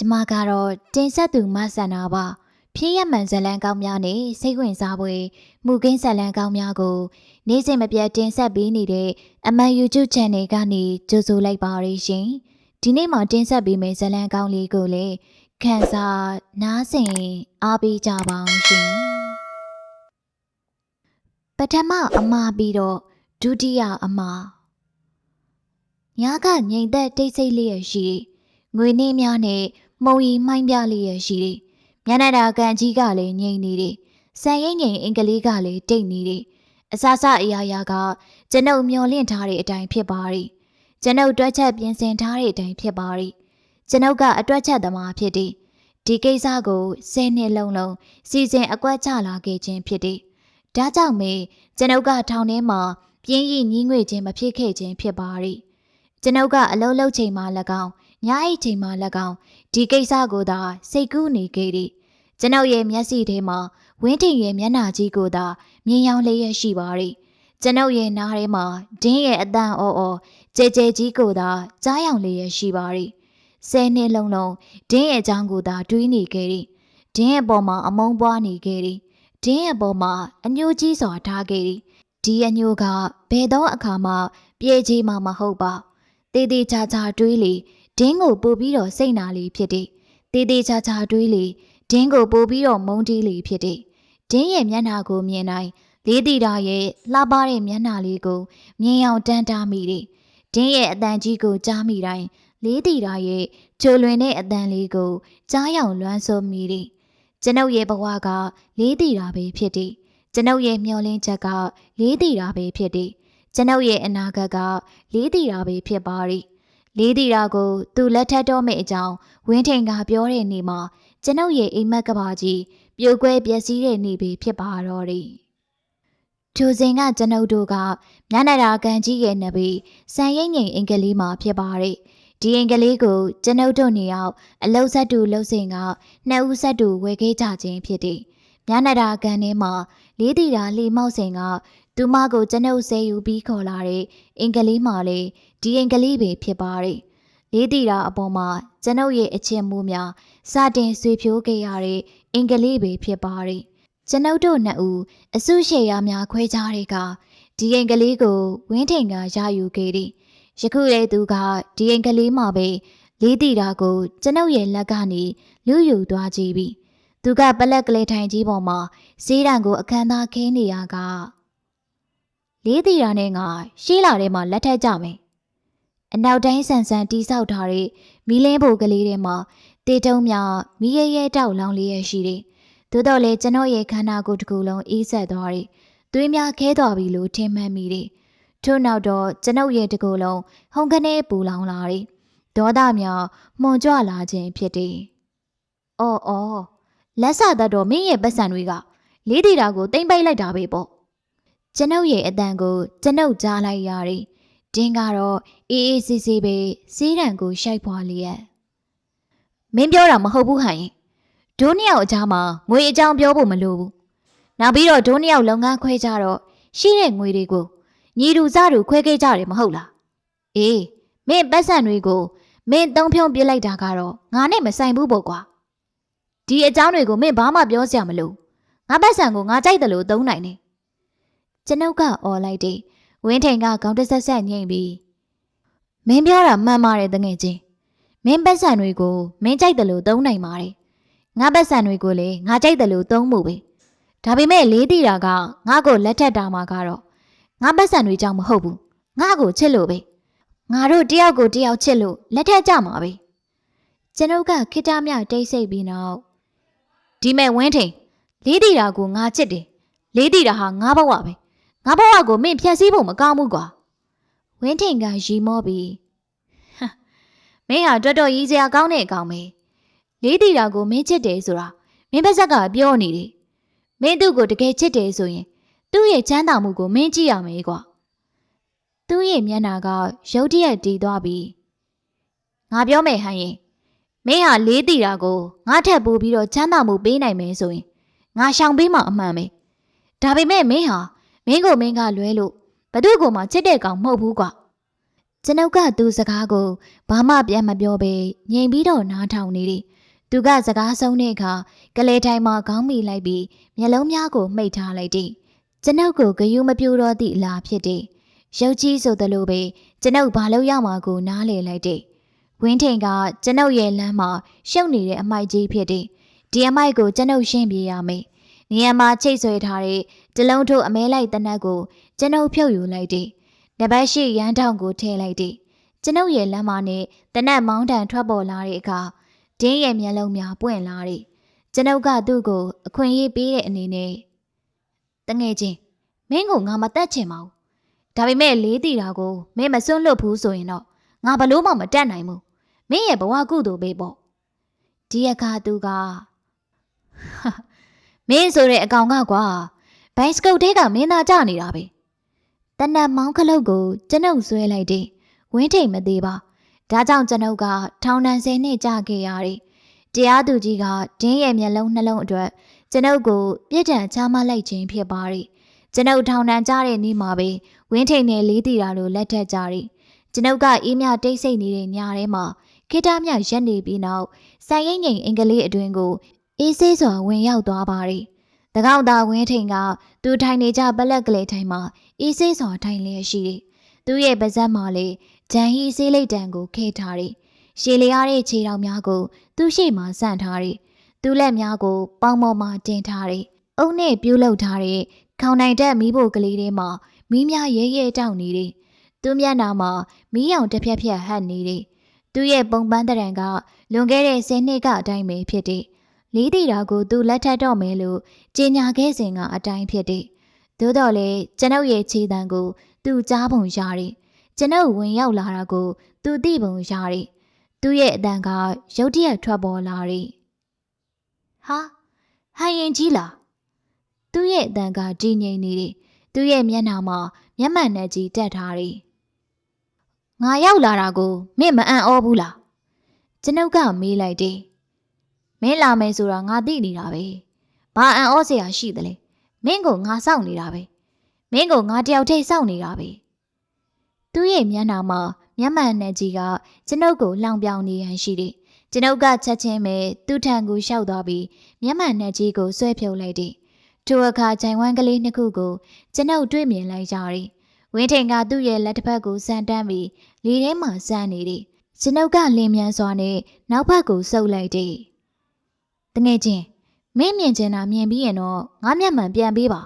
ကျမကတော့တင်ဆက်သူမဆန္ဒပါဖြည့်ရမှန်ဇလံကောင်းများနဲ့စိတ်ဝင်စားပွဲမူကင်းဇလံကောင်းများကို နေ့စဉ်မပြတ်တင်ဆက်ပေးနေတဲ့အမှန် YouTube Channel ကနေကြိုဆိုလိုက်ပါရရှင်ဒီနေ့မှတင်ဆက်ပေးမယ့်ဇလံကောင်းလေးကိုလည်းခန်းစားနားဆင်အားပေးကြပါအောင်ရှင်ပထမအမပြီးတော့ဒုတိယအမညာကငိမ်သက်တိတ်ဆိတ်လေးရရှိတယ်ငွေနှင်းများနဲ့ မှုံရီမှိုင်းပြလေးရရှိတယ်။မျက်နှာတာကန်ကြီးကလည်းငြိမ်နေတယ်။ဆန်ရိမ့်ငိမ်အင်္ဂလိပ်ကလည်းတိတ်နေတယ်။အစစအရာရာကကျွန်ုပ်မျောလင့်ထားတဲ့အတိုင်းဖြစ်ပါရီ။ကျွန်ုပ်တွက်ချက်ပြင်ဆင်ထားတဲ့အတိုင်းဖြစ်ပါရီ။ကျွန်ုပ်ကအတွက်ချက်သမားဖြစ်တယ်။ဒီကိစ္စကိုဆယ်နှစ်လုံးလုံးစီစဉ်အကွက်ချလာခဲ့ခြင်းဖြစ်တယ်။ဒါကြောင့်မေကျွန်ုပ်ကထောင်ထဲမှာပြင်းရည်ညင်းငွေခြင်းမဖြစ်ခဲ့ခြင်းဖြစ်ပါရီ။ကျွန်ုပ်ကအလုံးလုံးချိန်မှ၎င်း ညအိတ်ချိန်မှ၎င်းဒီကိစ္စကိုသာစိတ်ကူးနေခဲ့သည်ကျွန်ုပ်ရဲ့မျက်စိထဲမှာဝင်းထင်ရဲ့မျက်နှာကြီးကိုသာမြင်ရောင်လျက်ရှိပါသည်ကျွန်ုပ်ရဲ့နားထဲမှာဒင်းရဲ့အတန်အော်အော်ကြဲကြဲကြီးကိုသာကြားရောင်လျက်ရှိပါသည်ဆယ်နှစ်လုံးလုံးဒင်းရဲ့အကြောင်းကိုသာတွေးနေခဲ့သည်ဒင်းရဲ့ပေါ်မှာအမုန်းပွားနေခဲ့သည်ဒင်းရဲ့ပေါ်မှာအညိုကြီးစွာထားခဲ့သည်ဒီအညိုကဘယ်တော့အခါမှပြေးကြီးမှမဟုတ်ပါတည်တည်ချာချာတွေးလေ ဒင်းကိုပို့ပြီးတော့စိတ်နာလေးဖြစ်တယ်။တေးသေးချာချာတွေးလေဒင်းကိုပို့ပြီးတော့မုန်းတီးလေးဖြစ်တယ်။ဒင်းရဲ့မျက်နှာကိုမြင်တိုင်းလေးတီတာရဲ့လှပတဲ့မျက်နှာလေးကိုမြင်အောင်တန်းတားမိတယ်။ဒင်းရဲ့အတန်ကြီးကိုကြားမိတိုင်းလေးတီတာရဲ့ချိုလွင်တဲ့အတန်လေးကိုကြားရောင်လွမ်းဆိုမိတယ်။ကျွန်ုပ်ရဲ့ဘဝကလေးတီတာပဲဖြစ်တယ်။ကျွန်ုပ်ရဲ့မျောလင်းချက်ကလေးတီတာပဲဖြစ်တယ်။ကျွန်ုပ်ရဲ့အနာဂတ်ကလေးတီတာပဲဖြစ်ပါရီ။ လေးတီရာကိုသူလက်ထပ်တော့မယ့်အကြောင်းဝင်းထိန်ကပြောတဲ့နေ့မှာကျွန်ုပ်ရဲ့အိမ်မက်ကဘာကြီးပြိုကွဲပျက်စီးတဲ့နေ့ပဲဖြစ်ပါတော့တယ်။ထိုစဉ်ကကျွန်ုပ်တို့ကမျက်နှာတာကန်ကြီးရဲ့နဘေးစံရိမ့်ငိမ်အင်္ဂလိပ်မှာဖြစ်ပါတယ်။ဒီအင်္ဂလိပ်ကိုကျွန်ုပ်တို့နေအောင်အလုတ်ဆက်တူလှုပ်စင်ကနှစ်ဦးဆက်တူဝယ်ခဲ့ကြခြင်းဖြစ်တယ်။မျက်နှာတာကန်ထဲမှာလေးတီရာလှီမောက်စင်ကသူမကိုကျွန်ုပ်ဆဲယူပြီးခေါ်လာတဲ့အင်္ဂလိပ်မှာလေ ဒီအင်္ဂလိပ်ပဲဖြစ်ပါတယ်။လေးတီတာအပေါ်မှာကျွန်ုပ်ရဲ့အချင်းမှုများစတင်ဆွေဖြိုးခဲ့ရတဲ့အင်္ဂလိပ်ပဲဖြစ်ပါတယ်။ကျွန်ုပ်တို့နှစ်ဦးအစုရှယ်ယာများခွဲခြားတဲ့ကဒီအင်္ဂလိပ်ကိုဝင်းထိန်ကရယူခဲ့သည်။ယခုလေသူကဒီအင်္ဂလိပ်မှာပဲလေးတီတာကိုကျွန်ုပ်ရဲ့လက်ကနေလူယူသွားကြည့်ပြီးသူကပလက်ကလေးထိုင်ကြီးပေါ်မှာစေးတံကိုအခန်းသားခင်းနေရကလေးတီတာနဲ့ငါရှေးလာထဲမှာလက်ထက်ကြမယ် အနောက်တိုင်းဆန်ဆန်တီးဆောက်ထားတဲ့မီးလင်းဘိုကလေးထဲမှာတေတုံးများမီးရဲရဲတောက်လောင်လေးရရှိတယ်။သို့တော့လေကျွန်တော်ရဲ့ခန္ဓာကိုယ်တစ်ခုလုံးအေးဆက်သွားတယ်။သွေးများခဲသွားပြီလို့ထင်မှတ်မိတယ်။ထို့နောက်တော့ကျွန်ုပ်ရဲ့တစ်ခုလုံးဟုန်ကနေပူလောင်လာတယ်။ဒေါသများမှုန်ကြွလာခြင်းဖြစ်တယ်။အော်အော်လက်ဆတတ်တော့မင်းရဲ့ပတ်စံတွေကလေးတီတာကိုတိမ့်ပိတ်လိုက်တာပဲပေါ့။ကျွန်ုပ်ရဲ့အတန်ကိုကျွန်ုပ်ကြားလိုက်ရတယ်။ ဒင်းကတော့အေးအေးဆေးဆေးပဲစီးတံကိုရှိုက်ဖွာလျက်မင်းပြောတာမဟုတ်ဘူးဟန်ဒိုးနှစ်ယောက်အကြားမှာငွေအကြောင်းပြောဖို့မလိုဘူးနောက်ပြီးတော့ဒိုးနှစ်ယောက်လုပ်ငန်းခွဲကြတော့ရှိတဲ့ငွေတွေကိုညီတူစတူခွဲခဲ့ကြတယ်မဟုတ်လားအေးမင်းပတ်စံတွေကိုမင်းသုံးဖြုံးပြလိုက်တာကတော့ငါနဲ့မဆိုင်ဘူးပေါ့ကွာဒီအကြောင်းတွေကိုမင်းဘာမှပြောစရာမလိုငါပတ်စံကိုငါကြိုက်တယ်လို့သုံးနိုင်တယ်ကျွန်ုပ်ကអော်လိုက်တယ် ဝင်းထိန်ကခေါင်းတဆက်ဆက်ညှိပြီးမင်းပြောတာမှန်ပါတယ်တငယ်ချင်းမင်းပတ်စံတွေကိုမင်းကြိုက်တယ်လို့သုံးနိုင်ပါတယ်ငါပတ်စံတွေကိုလည်းငါကြိုက်တယ်လို့သုံးမှုပဲဒါပေမဲ့လေးတီတာကငါ့ကိုလက်ထက်တာမှာကတော့ငါပတ်စံတွေကြောင့်မဟုတ်ဘူးငါ့ကိုချစ်လို့ပဲငါတို့တယောက်ကိုတယောက်ချစ်လို့လက်ထက်ကြမှာပဲကျွန်ုပ်ကခိတမြတိတ်ဆိတ်ပြီးနောက်ဒီမဲ့ဝင်းထိန်လေးတီတာကိုငါချစ်တယ်လေးတီတာဟာငါဘဝပဲ ငါဘဝကိုမင်းဖြတ်စည်းဖို့မကောင်းဘူးကွာဝင်းထင်ကရီမောပြီးမင်းဟာတော်တော်ကြီးစရာကောင်းတဲ့အကောင်ပဲလေးတီတာကိုမင်းချစ်တယ်ဆိုတာမင်းဘက်ဆက်ကပြောနေတယ်မင်းသူ့ကိုတကယ်ချစ်တယ်ဆိုရင်သူ့ရဲ့ချမ်းသာမှုကိုမင်းကြည့်ရမယ်ကွာသူ့ရဲ့မျက်နှာကရုတ်တရက်တီးသွားပြီးငါပြောမယ်ဟန်ရင်မင်းဟာလေးတီတာကိုငါထက်ပိုပြီးတော့ချမ်းသာမှုပေးနိုင်မယ်ဆိုရင်ငါရှောင်ပေးမှအမှန်ပဲဒါပေမဲ့မင်းဟာ မင်းကိုမင်းကလွဲလို့ဘသူ့ကိုမှချစ်တဲ့ကောင်မဟုတ်ဘူးကွာကျွန်ုပ်ကသူ့စကားကိုဘာမှပြန်မပြောဘဲငြိမ်ပြီးတော့နားထောင်နေတယ်သူကစကားဆုံးတဲ့အခါကလေးတိုင်းမှာခေါင်းမိလိုက်ပြီးမျက်လုံးများကိုမှိတ်ထားလိုက်တယ်ကျွန်ုပ်ကိုဂယုမပြူတော့သည့်အလားဖြစ်တယ်ရုပ်ကြီးဆိုသလိုပဲကျွန်ုပ်ဘာလို့ရမှာကိုနားလေလိုက်တယ်ဝင်းထိန်ကကျွန်ုပ်ရဲ့လမ်းမှာရှုပ်နေတဲ့အမိုက်ကြီးဖြစ်တယ်ဒီအမိုက်ကိုကျွန်ုပ်ရှင်းပြရမယ်နေရာမှာချိတ်ဆွဲထားတဲ့ တလုံးထုတ်အမဲလိုက်တနက်ကိုကျွန်ုပ်ဖြုတ်ယူလိုက်တယ်တပတ်ရှိရန်တောင်ကိုထည့်လိုက်တယ်ကျွန်ုပ်ရဲ့လမ်းမနဲ့တနက်မောင်းတန်ထွက်ပေါ်လာတဲ့အခါဒင်းရဲ့မျက်လုံးများပွင့်လာတယ်ကျွန်ုပ်ကသူ့ကိုအခွင့်အရေးပေးတဲ့အနေနဲ့တငယ်ချင်းမင်းကိုငါမတတ်ချင်ပါဘူးဒါပေမဲ့လေးတီတာကိုမင်းမစွန့်လွတ်ဘူးဆိုရင်တော့ငါဘလို့မှမတတ်နိုင်ဘူးမင်းရဲ့ဘဝကုသိုလ်ပဲပေါ့ဒီအခါသူကမင်းဆိုတဲ့အကောင်ကကွာ ဘိုင်စကုတ်တဲကမင်းသားကြနေတာပဲတနတ်မောင်းခလုတ်ကိုကျွန်ုပ်ဆွဲလိုက်တယ်ဝင်းထိန်မသေးပါဒါကြောင့်ကျွန်ုပ်ကထောင်ဒဏ်10နှစ်ကြာခဲ့ရတယ်တရားသူကြီးကဒင်းရဲ့မျက်လုံးနှလုံးအတွက်ကျွန်ုပ်ကိုပြစ်ဒဏ်ချမှတ်လိုက်ခြင်းဖြစ်ပါတယ်ကျွန်ုပ်ထောင်ဒဏ်ကြတဲ့နေ့မှာပဲဝင်းထိန်နဲ့လေးတီတာတို့လက်ထက်ကြတယ်ကျွန်ုပ်ကအေးမြတိတ်ဆိတ်နေတဲ့ညထဲမှာခိတမြရက်နေပြီးနောက်ဆိုင်ရိပ်ငိမ်အင်္ဂလိပ်အတွင်းကိုအေးဆေးစွာဝင်ရောက်သွားပါတယ်။ တကောက်သားဝင်းထိန်ကသူထိုင်နေကြပလက်ကလေးထိုင်မှာအေးဆေးစွာထိုင်လျက်ရှိတယ်။သူ့ရဲ့ပါးစပ်မှာလေဂျန်ဟီဆေးလိတ်တံကိုခေထားတယ်။ရှည်လျားတဲ့ခြေထောက်များကို သူ့ရှေ့မှာဆန့်ထားတယ်။သူ့လက်များကို ပေါင်ပေါ်မှာတင်ထားတယ်။အုံနဲ့ပြုတ်လုထားတဲ့ခေါင်နိုင်တဲ့မီးဖို့ကလေးထဲမှာမီးများရဲရဲတောက်နေတယ်။သူ့မျက်နှာမှာမီးရောင်တစ်ဖြက်ဖြက်ဟပ်နေတယ်။သူ့ရဲ့ပုံပန်းတရံကလွန်ခဲ့တဲ့10နှစ်ကအတိုင်းပဲဖြစ်တယ်။ လေးတီတာကိုသူလက်ထပ်တော့မယ်လို့ကြေညာခဲ့စဉ်ကအတိုင်းဖြစ်တယ်။သို့တော်လည်းကျွန်ုပ်ရဲ့ခြေတံကိုသူကြားပုံရတယ်။ကျွန်ုပ်ဝင်ရောက်လာတာကိုသူသိပုံရတယ်။သူ့ရဲ့အတန်ကရုတ်တရက်ထွက်ပေါ်လာတယ်။ဟာဟန်ရင်ကြီးလား။သူ့ရဲ့အတန်ကကြီးငိမ့်နေတယ်။သူ့ရဲ့မျက်နှာမှာမျက်မှန်နဲ့ကြီးတက်ထားတယ်။ငါရောက်လာတာကိုမင်းမအံ့ဩဘူးလား။ကျွန်ုပ်ကမေးလိုက်တယ်။ မင်းလာမယ်ဆိုတာငါသိနေတာပဲ။ဘာအံ့ဩစရာရှိသလဲ။မင်းကိုငါစောင့်နေတာပဲ။မင်းကိုငါတယောက်တည်းစောင့်နေတာပဲ။သူ့ရဲ့မျက်နှာမှာမျက်မှန်နဲ့ကြီးကကျွန်ုပ်ကိုလောင်ပြောင်နေရန်ရှိတယ်။ကျွန်ုပ်ကချက်ချင်းပဲသူ့ထံကိုရှောက်သွားပြီးမျက်မှန်နဲ့ကြီးကိုဆွဲဖြုတ်လိုက်တယ်။ထိုအခါဂျိုင်ဝမ်ကလေးနှစ်ခုကိုကျွန်ုပ်တွေ့မြင်လိုက်ကြတယ်။ဝင်းထိန်ကသူ့ရဲ့လက်တစ်ဖက်ကိုစမ်းတမ်းပြီးလေထဲမှာစမ်းနေတယ်။ကျွန်ုပ်ကလင်းမြန်စွာနဲ့နောက်ဘက်ကိုဆုပ်လိုက်တယ်။ တငယ်ချင်းမင်းမြင်ချင်တာမြင်ပြီးရင်တော့ငါမျက်မှန်ပြန်ပေးပါ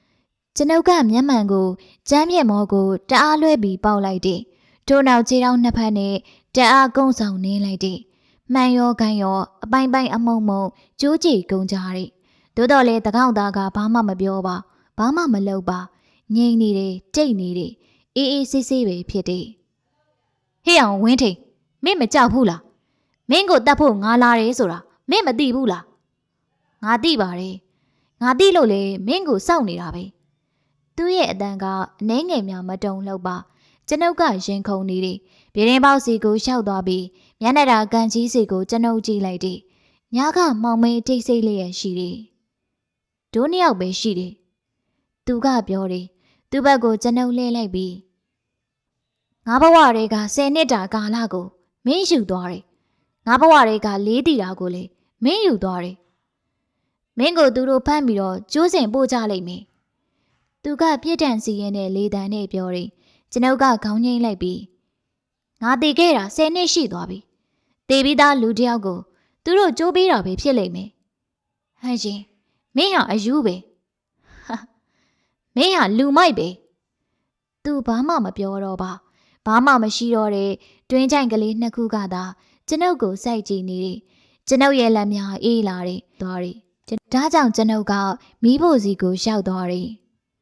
။ကျွန်ုပ်ကမျက်မှန်ကိုကျမ်းမြက်မောကိုတအားလွှဲပြီးပေါက်လိုက်တယ်။ထို့နောက်ခြေထောက်နှစ်ဖက်နဲ့တအားကုန်းဆောင်နေလိုက်တယ်။မှန်ရောကန်ရောအပိုင်ပိုင်အမုံမုံကြိုးကြည်ကုန်ကြတယ်။သို့တော်လည်းတကောက်သားကဘာမှမပြောပါဘာမှမလုပ်ပါငြိမ်နေတယ်တိတ်နေတယ်အေးအေးဆေးဆေးပဲဖြစ်တယ်။ဟေ့အောင်ဝင်းထိန်မင်းမကြောက်ဘူးလား။မင်းကိုတတ်ဖို့ငါလာတယ်ဆိုတာ မင်းမသိဘူးလား။ငါသိပါတယ်။ငါသိလို့လေမင်းကိုစောင့်နေတာပဲ။သူ့ရဲ့အတန်ကအနှဲငယ်များမတုံလို့ပါကျွန်ုပ်ကရင်ခုန်နေတယ်။ပြည်ရင်ပေါက်စီကိုရှောက်သွားပြီးမျက်နှာတာကန်ကြီးစီကိုကျွန်ုပ်ကြည့်လိုက်တယ်။ညကမောင်မဲတိတ်ဆိတ်လျက်ရှိတယ်။ဒိုးနှစ်ယောက်ပဲရှိတယ်။သူကပြောတယ်။သူ့ဘက်ကိုကျွန်ုပ်လှည့်လိုက်ပြီးငါဘဝတွေက10နှစ်တာကာလကိုမင်းယူသွားတယ်။ငါဘဝတွေကလေးတီတာကိုလေ မင်းယူသွားတယ်။မင်းကိုသူတို့ဖမ်းပြီးတော့ကျိုးစင်ပို့ကြလိမ့်မယ်။သူကပြစ်ဒဏ်စီရင်တဲ့လေတံနဲ့ပြောတယ်။ကျွန်ုပ်ကခေါင်းငိမ့်လိုက်ပြီးငါတည်ခဲ့တာ10နှစ်ရှိသွားပြီ။တည်ပြီးသားလူတစ်ယောက်ကိုသူတို့ကြိုးပေးတာပဲဖြစ်လိမ့်မယ်။ဟန်ရှင်မင်းဟာအယူပဲ။ဟာမင်းဟာလူမိုက်ပဲ။ तू ဘာမှမပြောတော့ပါ။ဘာမှမရှိတော့တဲ့တွင်းချိုင်ကလေးနှစ်ခုကသာကျွန်ုပ်ကိုစိုက်ကြည့်နေတယ်။ ကျွန်ုပ်ရဲ့လက်များအေးလာတယ်။သွားတယ်။ဒါကြောင့်ကျွန်ုပ်ကမီးဖို့စီကိုရှောက်သွားတယ်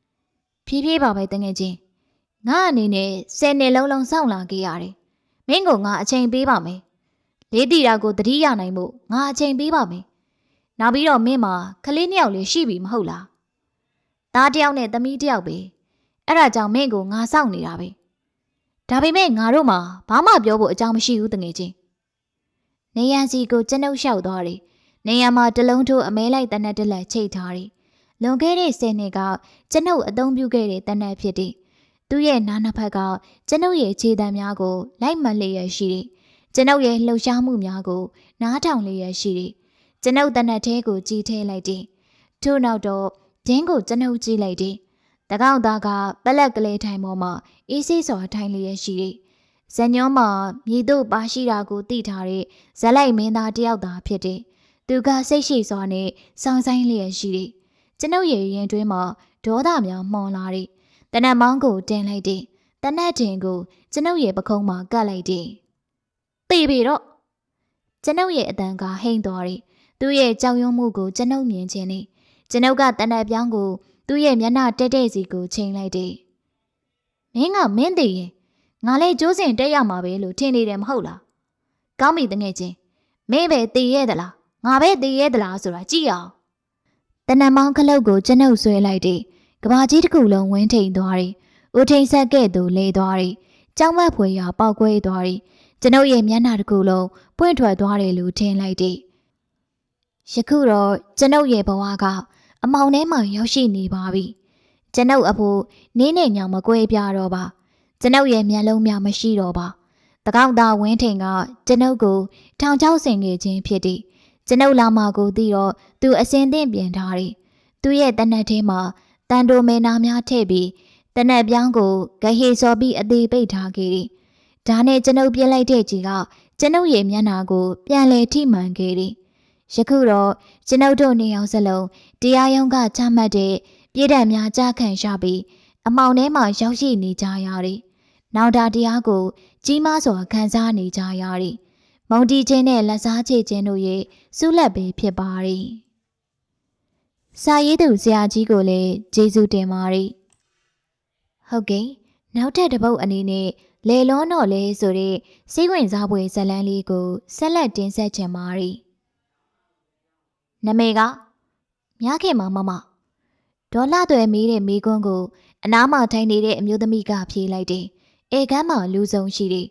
။ဖြည်းဖြည်းပါပဲတငယ်ချင်း။ငါအနေနဲ့ဆယ်နှစ်လုံးလုံးစောင့်လာခဲ့ရတယ်။မင်းကငါအချိန်ပေးပါမယ်။လေးတီတာကိုတတိရနိုင်မှုငါအချိန်ပေးပါမယ်။နောက်ပြီးတော့မင်းမှာကလေးနှစ်ယောက်လေးရှိပြီမဟုတ်လား။သားတစ်ယောက်နဲ့သမီးတစ်ယောက်ပဲ။အဲ့ဒါကြောင့်မင်းကိုငါစောင့်နေတာပဲ။ဒါပေမဲ့ငါတို့မှာဘာမှပြောဖို့အကြောင်းမရှိဘူးတငယ်ချင်း။ နေရန်စီကိုကျွန်ုပ်လျှောက်သွားတယ်။နေရန်မှာတလုံးထိုးအမဲလိုက်တနက်တက်လက်ချိတ်ထားတယ်။လွန်ခဲ့တဲ့10နှစ်ကကျွန်ုပ်အသုံးပြုခဲ့တဲ့တနက်ဖြစ်တယ်။သူ့ရဲ့နားနှစ်ဖက်ကကျွန်ုပ်ရဲ့ခြေတံများကိုလိုက်မှတ်လျက်ရှိတယ်ကျွန်ုပ်ရဲ့လှုပ်ရှားမှုများကို နားထောင်လျက်ရှိတယ်ကျွန်ုပ်တနက်သေးကိုကြည်ထဲလိုက်တယ်ထို့နောက်တော့ဂျင်းကိုကျွန်ုပ်ကြည့်လိုက်တယ်တကောက်သားကပလက်ကလေးထိုင်ပေါ်မှာအေးဆေးစွာထိုင်လျက်ရှိတယ် ဇညောမှာမြည်တို့ပါရှိတာကိုသိထားတဲ့ဇလိုက်မင်းသားတယောက်သာဖြစ်တယ်သူကစိတ်ရှိစွာနဲ့စောင်းဆိုင်လျက်ရှိတယ်ကျွန်ုပ်ရဲ့ရင်တွင်းမှာဒေါသများမှွန်လာတယ်တနက်မောင်းကိုတင်လိုက်တယ်တနက်တင်ကိုကျွန်ုပ်ရဲ့ပခုံးမှာကတ်လိုက်တယ်သိပြီတော့ကျွန်ုပ်ရဲ့အတန်ကဟိမ့်သွားတယ်သူ့ရဲ့ကြောက်ရွံ့မှုကိုကျွန်ုပ်မြင်ချင်းနေကျွန်ုပ်ကတနက်ပြောင်းကိုသူ့ရဲ့မျက်နှာတက်တဲ့စီကိုချိန်လိုက်တယ်မင်းကမင်းတည်ရင် ငါလည်းကျိုးစင်တက်ရမှာပဲလို့ထင်နေတယ်မဟုတ်လားကောင်းပြီတငယ်ချင်းမင်းပဲတည်ရဲ့သလားငါပဲတည်ရဲ့သလားဆိုတာကြည့်အောင်တနက်မောင်းခလုတ်ကိုကျွန်ုပ်ဆွဲလိုက်တယ်ကဘာကြီးတစ်ခုလုံးဝင်းထိန်သွားတယ်ဦးထိန်ဆက်ကဲ့သို့လဲသွားတယ်ကြောင်းမက်ဖွယ်ရာပေါက်ကွဲသွားတယ်ကျွန်ုပ်ရဲ့မျက်နှာတစ်ခုလုံးပွင့်ထွက်သွားတယ်လို့ထင်လိုက်တယ်ယခုတော့ကျွန်ုပ်ရဲ့ဘဝကအမောင်ထဲမှာရောက်ရှိနေပါပြီကျွန်ုပ်အဖို့နင်းနေညောင်မကွဲပြားတော့ပါ ကျွန်ုပ်ရဲ့မျက်လုံးများမရှိတော့ပါတကောက်သားဝင်းထိန်ကကျွန်ုပ်ကိုထောင်ချောက်ဆင်ခဲ့ခြင်းဖြစ်သည်ကျွန်ုပ်လာမကိုသိတော့သူအစင်သင့်ပြင်ထားတယ်သူရဲ့တနက်ထဲမှာတန်တိုမေနာများထည့်ပြီးတနက်ပြောင်းကိုဂဟေစော်ပြီးအသေးပိတ်ထားခဲ့သည်ဒါနဲ့ကျွန်ုပ်ပြစ်လိုက်တဲ့ကြီးကကျွန်ုပ်ရဲ့မျက်နှာကို ပြန်လဲထိမှန်ခဲ့သည်ယခုတော့ကျွန်ုပ်တို့နေအောင်စလုံးတရားရုံးကချမှတ်တဲ့ပြည်ဒဏ်များကြားခံရပြီးအမောင်ထဲမှာရောက်ရှိနေကြရသည် နောက်တာတရားကို ကြီးမားစွာခံစားနေကြရသည်မုံတီချင်းနဲ့လက်စားချေချင်းတို့ရဲ့ဆုလက်ပဲဖြစ်ပါသည်စာရေးသူဆရာကြီးကိုလည်းကျေးဇူးတင်ပါတယ်ဟုတ်ကဲ့နောက်ထပ်တစ်ပုတ်အနေနဲ့လေလုံးတော့လေဆိုတဲ့စိတ်ဝင်စားဖွယ်ဇာတ်လမ်းလေးကိုဆက်လက်တင်ဆက်ချင်ပါတယ်နမေကမြားခင်မမမဒေါ်လာတွေမေးတဲ့မိကွန်းကိုအနားမှာထိုင်နေတဲ့အမျိုးသမီးကဖြေလိုက်တယ် အေကမ်းမှာလူဆုံးရှိတယ်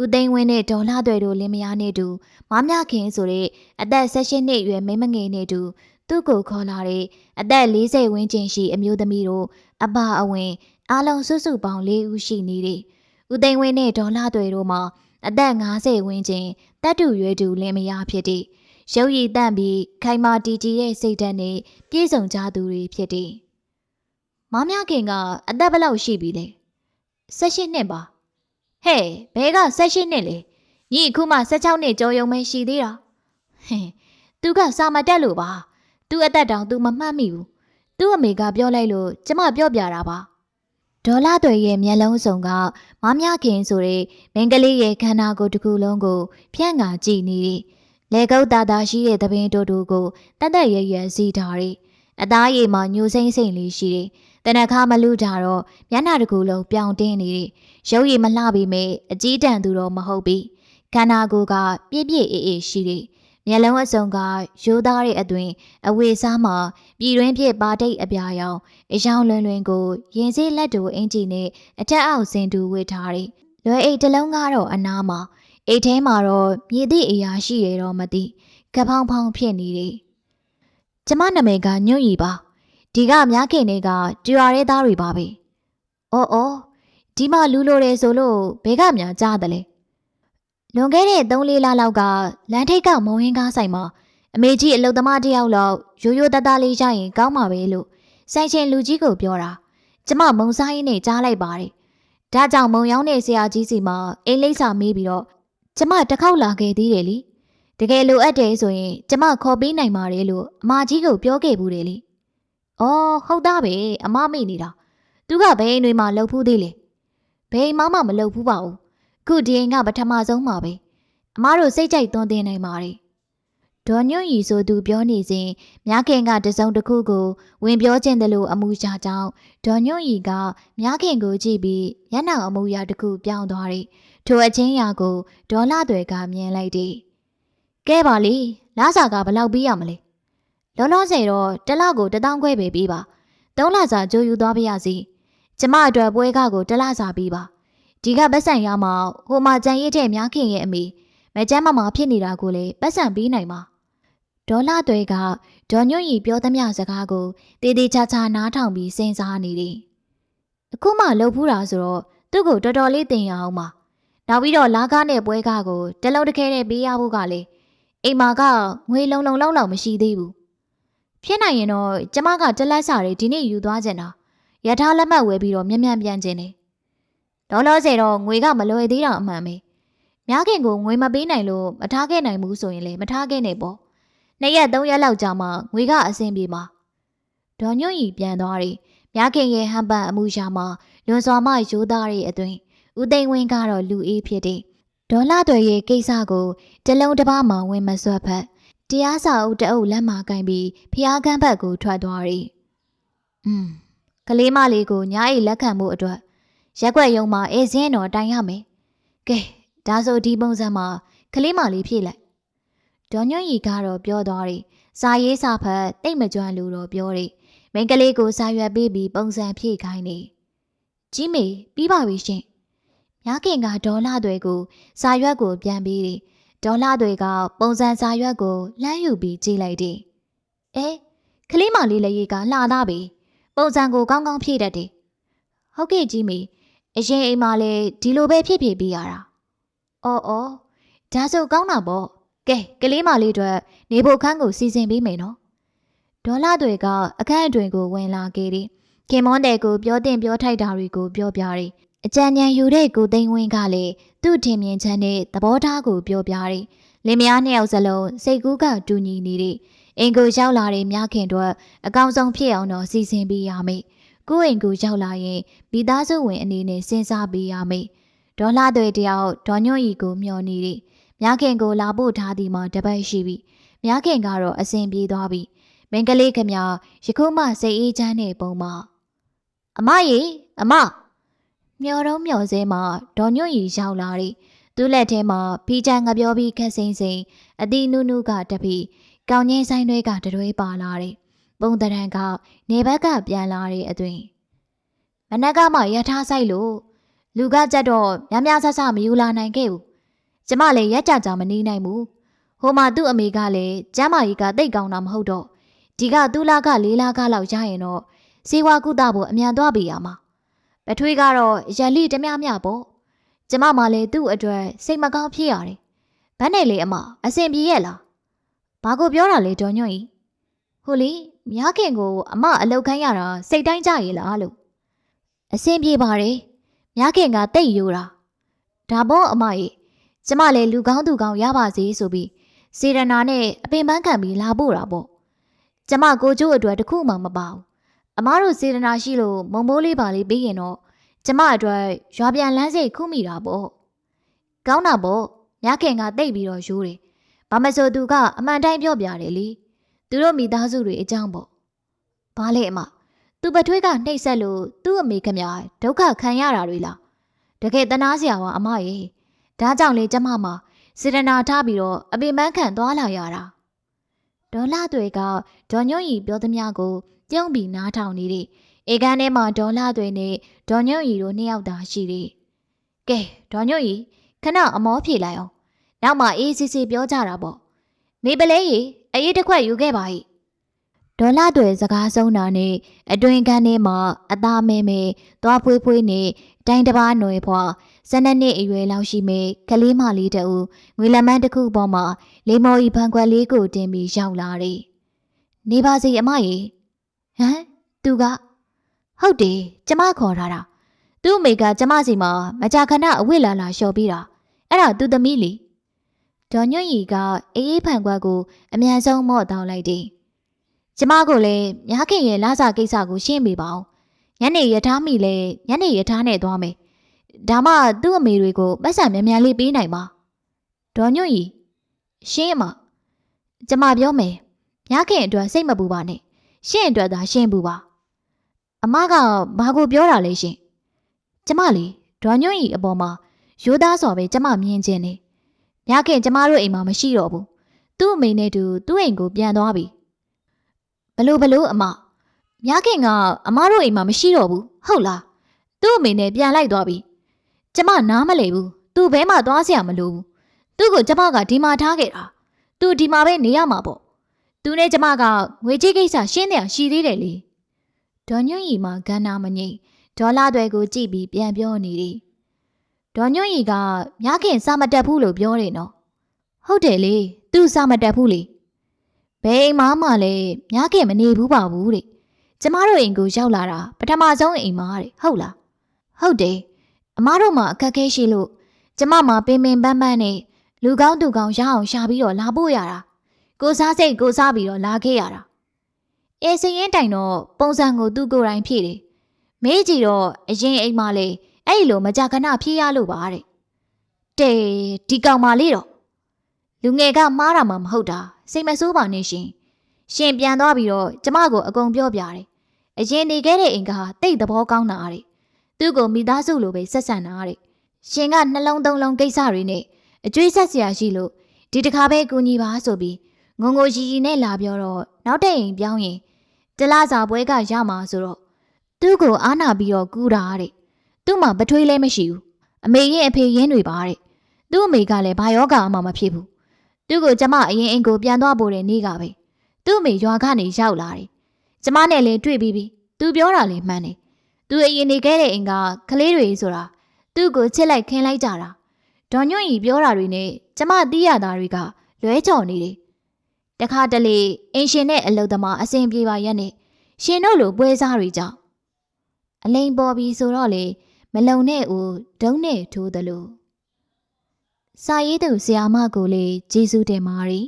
ဦးသိန်းဝင်းနဲ့ဒေါ်လာတွေတို့လင်းမယားနဲ့တူမမြခင်ဆိုတဲ့အသက်16နှစ်အရွယ်မိန်းမငယ်နဲ့တူသူ့ကိုခေါ်လာတဲ့အသက်40ဝန်းကျင်ရှိအမျိုးသမီးတို့အပါအဝင်အားလုံးစုစုပေါင်း၄ဦးရှိနေတယ်။ဦးသိန်းဝင်းနဲ့ဒေါ်လာတွေတို့မှာအသက်50ဝန်းကျင်တက်တူရွယ်တူလင်မယားဖြစ်တဲ့ရုပ်ရည်တန့်ပြီးခိုင်မာတည်ကြည်တဲ့စိတ်ဓာတ်နဲ့ပြည့်စုံကြသူတွေဖြစ်တယ်။မမခင်ကအသက်ဘယ်လောက်ရှိပြီလဲ။ 16နှစ်ပါဟဲ့ဘဲက16နှစ်လေညီအခုမှ16နှစ်ကျော်ရုံပဲရှိသေးတာဟင်သူကစာမတက်လို့ပါသူ့အသက်တောင်သူမမှတ်မိဘူးသူ့အမေကပြောလိုက်လို့ကျမပြောပြတာပါဒေါ်လာတွေရဲ့မျက်လုံးစုံကမမခင်ဆိုတဲ့မင်းကလေးရဲ့ခန္ဓာကိုယ်တစ်ခုလုံးကို ဖြန့်ငါကြည့်နေတယ်လေကုတ်တာတာရှိတဲ့သပင်တူတူကိုတတ်တရရစီထားတယ်။အသားရည်မှာညိုစိမ့်စိမ့်လေးရှိတယ် တနခါမလူတာတော့မျက်နှာတစ်ခုလုံးပြောင်တင်းနေတယ်။ရုပ်ရည်မလှပေမဲ့အကြီးတန်းသူတော့မဟုတ်ဘူး။ခန္ဓာကိုယ်ကပြည့်ပြည့်အေးအေးရှိတယ်။မျက်လုံးအစုံကရိုးသားတဲ့အသွင်အဝေစားမှာပြည်တွင်းပြစ်ပါတိတ်အပြာရောင်အယောင်လွင်လွင်ကိုရင်စေးလက်တူအင်ကြီးနဲ့အထက်အောက်စင်တူဝစ်ထားတယ်။လွယ်အိတ်တစ်လုံးကတော့အနားမှာအိတ်ထဲမှာတော့မြေသည့်အရာရှိရတော့မသိကပောင်ဖောင်ဖြစ်နေတယ်။ကျမနာမည်ကညွန့်ရီပါ။ ဒီကမြားခင်တွေကကြွာရဲသားတွေပါပဲ။အော်အော်ဒီမှာလူလိုတယ်ဆိုလို့ဘဲကများကြားတယ်လေ။လွန်ခဲ့တဲ့3-4လလောက်ကလန်ထိတ်ကမုံဟင်းကားဆိုင်မှာအမေကြီးအလုသမားတယောက်လောက်ရိုးရိုးသားသားလေးရရင်ကောင်းမှာပဲလို့ဆိုင်ရှင်လူကြီးကိုပြောတာကျမမုံစားရင်းနဲ့ကြားလိုက်ပါတယ်ဒါကြောင့်မုံရောင်းတဲ့ဆရာကြီးစီမှာအိမ်လိပ်စာမေးပြီးတော့ကျမတစ်ခေါက်လာခဲ့သေးတယ်လीတကယ်လိုအပ်တယ်ဆိုရင်ကျမခေါ်ပေးနိုင်ပါတယ်လို့အမကြီးကိုပြောခဲ့ဘူးတယ်လी အော်ဟုတ်သားပဲအမမေ့နေတာသူကဘယ်အိမ်တွေမှာလှုပ်ဖူးသေးလဲဘယ်အိမ်မှမလှုပ်ဖူးပါဘူးခုဒီအိမ်ကပထမဆုံးပါပဲအမတို့စိတ်ကြိုက်သွန်းသင်နိုင်ပါတယ်ဒေါ်ညွန့်ရီဆိုသူပြောနေစဉ်မြခင်ကတစုံတစ်ခုကိုဝင်ပြောခြင်းတယ်လို့အမှုရှာကြောင်းဒေါ်ညွန့်ရီကမြခင်ကိုကြည့်ပြီးမျက်နှာအမူအရာတစ်ခုပြောင်းသွားတယ်။ထိုအချင်းရာကိုဒေါ်လာတွေကမြင်လိုက်တယ်။ကဲပါလေလာစာကဘလောက်ပြီးရမလဲ။ လောလောဆယ်တော့တစ်လကိုတထောင်ခွဲပဲပြီးပါ။သုံးလစာကြိုးယူသွားပါရစေ။ကျမအတွက်ပွဲကားကိုတစ်လစာပြီးပါ။ဒီကပတ်စံရမှာဟိုမှာကြံရစ်တဲ့မြခင်ရဲ့အမေမကျမ်းမမဖြစ်နေတာကိုလေပတ်စံပြီးနိုင်ပါ။ဒေါ်လာတွေကဒေါ်ညွန့်ရီပြောသမျှစကားကိုတေးသေးချာချာနားထောင်ပြီးစဉ်းစားနေတယ်အခုမှလှုပ်ဖူးတာဆိုတော့သူ့ကိုတော်တော်လေးတင်ရအောင်ပါနောက်ပြီးတော့လာကားနဲ့ပွဲကားကိုတလုံးတစ်ခဲနဲ့ပေးရဖို့ကလေအိမ်မာကငွေလုံလုံလောက်လောက်မရှိသေးဘူး ဖြစ်နိုင်ရင်တော့ကျမကတလက်စာတွေဒီနေ့ယူသွားကြတာရထားလက်မှတ်ဝယ်ပြီးတော့မြန်မြန်ပြန်ခြင်းနေဒေါ်လာစေတော့ငွေကမလွယ်သေးတာအမှန်ပဲများခင်ကိုငွေမပေးနိုင်လို့မထားခဲ့နိုင်ဘူးဆိုရင်လေမထားခဲ့နဲ့ပေါ့နှစ်ရက်သုံးရက်လောက်ကြာမှငွေကအဆင်ပြေမှာဒေါ်ညွန့်ရီပြန်သွားတယ်မြခင်ရဲ့ဟန်ပန်အမှုရှာမှာလွန်စွာမှရိုးသားရဲ့အတွင်ဦးသိန်းဝင်းကတော့လူအေးဖြစ်တယ်ဒေါ်လာတွေရဲ့ကိစ္စကိုတလုံးတစ်ပါးမှဝင်မစွက်ဖက် တရားစာအုပ်တအုပ်လက်မှာကင်ပြီးဖျားကန်းဘက်ကိုထွက်သွားတယ်อืมကလေးမလေးကိုညားအိလက်ခံမှုအတွက်ရက်ွက်ယုံမှာအေးစင်းတော်တိုင်ရမယ်ကဲဒါဆိုဒီပုံစံမှာကလေးမလေးဖြည့်လိုက်ဒေါ်ညွန့်ရီကတော့ပြောသွားတယ်စာရေးစာဖတ်တိတ်မကြွလို့တော့ပြောတယ်မိန်းကလေးကိုစာရွက်ပေးပြီးပုံစံဖြည့်ခိုင်းနေကြီးမေပြီးပါပြီရှင်မြခင်ကဒေါ်လာတွေကိုစာရွက်ကိုပြန်ပေးတယ် ဒေါ်လာတွေကပုံစံစာရွက်ကိုလှမ်းယူပြီးကြည့်လိုက်တယ်အဲကလေးမလေးလည်းရေကလှသားပြီပုံစံကိုကောင်းကောင်းဖြည့်တတ်တယ်ဟုတ်ကဲ့ကြီးမေအရင်အိမ်မှာလည်းဒီလိုပဲဖြည့်ဖြည့်ပေးရတာအော်အော်ဒါဆိုကောင်းတာပေါ့ကဲကလေးမလေးတို့နေဖို့ခန်းကိုစီစဉ်ပေးမယ်နော်ဒေါ်လာတွေကအခန်းအတွင်ကိုဝင်လာခဲ့တယ်။ခင်မွန်တဲ့ကိုပြောတင်ပြောထိုက်တာတွေကိုပြောပြတယ်။ အကြံဉာဏ်ယူတဲ့ကိုသိန်းဝင်းကလည်းသူ့ထင်မြင်ချက်နဲ့သဘောထားကိုပြောပြတယ်။လင်မယားနှစ်ယောက်စလုံးစိတ်ကူးကတူညီနေတဲ့အင်ကိုရောက်လာတဲ့မြခင်တို့အကောင်းဆုံးဖြစ်အောင်တော့စီစဉ်ပေးရမယ်။ကိုယ့်အိမ်ကိုရောက်လာရင်မိသားစုဝင်အနေနဲ့စဉ်းစားပေးရမယ်။ဒေါ်လာတွေတယောက်ဒေါ်ညွန့်ဤကိုမျှော်နေတယ်။မြခင်ကိုလာဖို့ထားသည်မှာတပတ်ရှိပြီ။မြခင်ကတော့အစဉ်ပြေးသွားပြီ။မင်္ဂလေးခမယခုမှစိတ်အေးချမ်းတဲ့ပုံမှာအမရေအမ မျော်တော့မျော်စဲမှာဒေါ်ညွန့်ရီရောက်လာတယ်သူ့လက်ထဲမှာဖီချန်ငပြောပြီးခက်စိမ့်စိမ့်အတီနုနုကတပီကောင်းငင်းဆိုင်တွေကတရွေးပါလာတယ်ပုံတရံကနေဘက်ကပြန်လာတဲ့အသွင်မနက်ကမှရထားဆိုင်လို့လူကကြက်တော့များများဆဆမယူလာနိုင်ခဲ့ဘူးကျမလည်းရက်ကြကြမနေနိုင်ဘူးဟိုမှာသူ့အမေကလည်းကျမ်းမာကြီးကတိတ်ကောင်းတာမဟုတ်တော့ဒီကသူလာကလေးလာကလောက်ရရင်တော့စေဝါကုသဖို့အမြန်သွားပြရမှာ ပထွေးကတော့ရန်လိတမျှမျှပေါ့ကျမမှလည်းသူ့အတွက်စိတ်မကောင်းဖြစ်ရတယ်ဘန်းနဲ့လေအမအစင်ပြေရဲ့လားဘာကိုပြောတာလဲဒေါ်ညွန့်ဤဟိုလေမြားခင်ကိုအမအလောက်ခိုင်းရတာစိတ်တိုင်းကြရဲ့လားလို့အစင်ပြေပါတယ်မြားခင်ကတိတ်ယူတာဒါပေါ့အမကြီးကျမလည်းလူကောင်းသူကောင်းရပါစေဆိုပြီးစေရနာနဲ့အပင်ပန်းခံပြီးလာပို့တာပေါ့ကျမကိုကျိုးအတွက်တခုမှမပါဘူး အမားတို့စေတနာရှိလို့မုံမိုးလေးပါလေးပြီးရင်တော့ကျမအတွက်ရွာပြန်လန်းစိတ်ခုမိတာပေါ့ကောင်းတာပေါ့မြခင်ကတိတ်ပြီးတော့ရိုးတယ်ဘာမဆိုသူကအမှန်တိုင်းပြောပြတယ်လေသူတို့မိသားစုတွေအကြောင်းပေါ့ဘာလဲအမသူပထွေးကနှိပ်ဆက်လို့သူ့အမေခမဒုက္ခခံရတာတွေလားတကယ်တနာစရာပါအမရေဒါကြောင့်လေကျမမှာစေတနာထားပြီးတော့အပင်ပန်းခံသွားလာရတာဒေါ်လာတွေကဒေါ်ညွန့်ရီပြောသမျှကို ပြုံးပြီးနားထောင်နေတဲ့ဧကန်ထဲမှာဒေါ်လာတွေနဲ့ဒေါ်ညွန့်ရီတို့နှစ်ယောက်သာရှိတယ်။ကဲဒေါ်ညွန့်ရီခဏအမောဖြေလိုက်အောင်။နောက်မှအေးစစ်စစ်ပြောကြတာပေါ့။မေပလဲရီအေးတစ်ခွက်ယူခဲ့ပါ၏။ဒေါ်လာတွေစကားဆုံးတာနဲ့အတွင်ကန်ထဲမှာအသားမဲမဲသွားဖွေးဖွေးနဲ့တိုင်တပားຫນွယ်ဖွာစနနှစ်အရွယ်လောက်ရှိမဲ့ကလေးမလေးတူငွေလမန်းတစ်ခုပေါ်မှာလေမော်ဤဖန်ခွက်လေးကိုတင်ပြီးရောက်လာတယ်။နေပါစေအမကြီး ဟမ်သူကဟုတ်တယ်ကျမခေါ်ထားတာသူ့အမေကကျမစီမှာမကြာခဏအဝိလာလာလျှော်ပြီးတာအဲ့ဒါသူသမီးလေဒေါ်ညွန့်ရီကအေးအေးဖန်ခွက်ကိုအမြန်ဆုံးမော့တောင်းလိုက်တယ်။ကျမကိုလည်းမြားခင်ရဲ့လာစာကိစ္စကိုရှင်းပေးပါအောင်။ညနေရထားမိလဲညနေရထားနဲ့သွားမယ်။ဒါမှသူ့အမေတွေကိုပတ်စံမြန်မြန်လေးပေးနိုင်ပါ။ဒေါ်ညွန့်ရီရှင်းအမကျမပြောမယ်။မြားခင်အတွက်စိတ်မပူပါနဲ့။ ရှင့်အတွက်သာရှင့်ဘူးပါအမကဘာကိုပြောတာလဲရှင်ကျမလေဒေါ်ညွန့်ဤအပေါ်မှာရိုးသားစွာပဲကျမမြင်ခြင်းနေညခင်ကျမတို့အိမ်မှာမရှိတော့ဘူးသူ့အမေနဲ့တူသူ့အိမ်ကိုပြန်သွားပြီဘလို့ဘလို့အမညခင်ကအမတို့အိမ်မှာမရှိတော့ဘူးဟုတ်လားသူ့အမေနဲ့ပြန်လိုက်သွားပြီကျမနားမလည်ဘူးသူ့ဘဲမှာသွားစရာမလိုဘူးသူ့ကိုကျမကဒီမှာထားခဲ့တာသူဒီမှာပဲနေရမှာပေါ့ तू နဲ့ကျမကငွေကြေးကိစ္စရှင်းတယ်ရှိသေးတယ်လေ။ဒေါ်ညွန့်ရီမှာဂန္နာမငိမ့်ဒဒေါ်လာတွေကိုကြည့်ပြီးပြန်ပြောနေတယ်ဒေါ်ညွန့်ရီကမြခင်စာမတက်ဘူးလို့ပြောတယ်နော်ဟုတ်တယ်လေသူစာမတက်ဘူးလေဘယ်အိမ်မှာမှလည်းမြခင်မနေဘူးပါဘူးတဲ့ကျမတို့အိမ်ကိုရောက်လာတာပထမဆုံးအိမ်မှာတဲ့ဟုတ်လားဟုတ်တယ်အမားတို့မှအခက်အခဲရှိလို့ကျမမှပင်ပင်ပန်းပန်းနဲ့လူကောင်းသူကောင်းရအောင်ရှာပြီးတော့လာဖို့ရတာ ကိုစားစိတ်ကိုစားပြီးတော့လာခဲ့ရတာအေးစင်ရင်တိုင်တော့ပုံစံကိုသူ့ကိုယ်တိုင်ဖြည့်တယ်မေးကြည့်တော့အရင်အိမ်မလေးအဲ့လိုမကြခဏဖြည့်ရလို့ပါတဲ့တေဒီကောင်မလေးတော့လူငယ်ကမားတာမှမဟုတ်တာစိတ်မဆိုးပါနဲ့ရှင်ရှင်ပြန်သွားပြီးတော့ကျမကိုအကုန်ပြောပြတယ်အရင်နေခဲ့တဲ့အိမ်ကတိတ်သဘောကောင်းတာတဲ့သူ့ကိုမိသားစုလိုပဲဆက်ဆံတာတဲ့ရှင်ကနှလုံးသုံးလုံးကိစ္စတွေနဲ့အကျွေးဆက်စရာရှိလို့ဒီတခါပဲကူညီပါဆိုပြီး ငုံငိုရီရီနဲ့လာပြောတော့နောက်တဲ့အိမ်ပြောင်းရင်တလားစာပွဲကရမှာဆိုတော့သူ့ကိုအားနာပြီးတော့ကူတာတဲ့သူ့မှာပထွေးလဲမရှိဘူးအမေရဲ့အဖေရင်းတွေပါတဲ့သူ့အမေကလည်းဘာယောဂအမှမဖြစ်ဘူးသူ့ကိုကျမအရင်အိမ်ကိုပြန်သွားဖို့တဲ့နေ့ကပဲသူ့အမေရွာကနေရောက်လာတယ်ကျမနဲ့လည်းတွေ့ပြီးပြီသူပြောတာလည်းမှန်တယ်သူအရင်နေခဲ့တဲ့အိမ်ကကလေးတွေဆိုတာသူ့ကိုချစ်လိုက်ခင်းလိုက်ကြတာဒေါ်ညွန့်ရီပြောတာတွေနဲ့ကျမသိရတာတွေကလွဲချော်နေတယ် တခါတလေအင်ရှင်နဲ့အလုသမားအစဉ်ပြေပါရက်နဲ့ရှင်တို့လိုပွဲစားတွေကြောင့်အလိန်ပေါ်ပြီးဆိုတော့လေမလုံနဲ့ဦးဒုံးနဲ့ထိုးသလိုစာရေးသူဆရာမကိုလေကျေးဇူးတင်ပါတယ်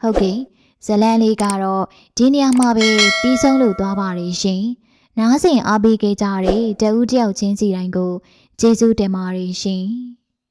ဟုတ်ကဲ့ဇလန်လေးကတော့ဒီနေရာမှာပဲပြီးဆုံးလို့သွားပါရရှင်နားဆင်အားပေးခဲ့ကြတဲ့တဦးတယောက်ချင်းစီတိုင်းကိုကျေးဇူးတင်ပါတယ်ရှင်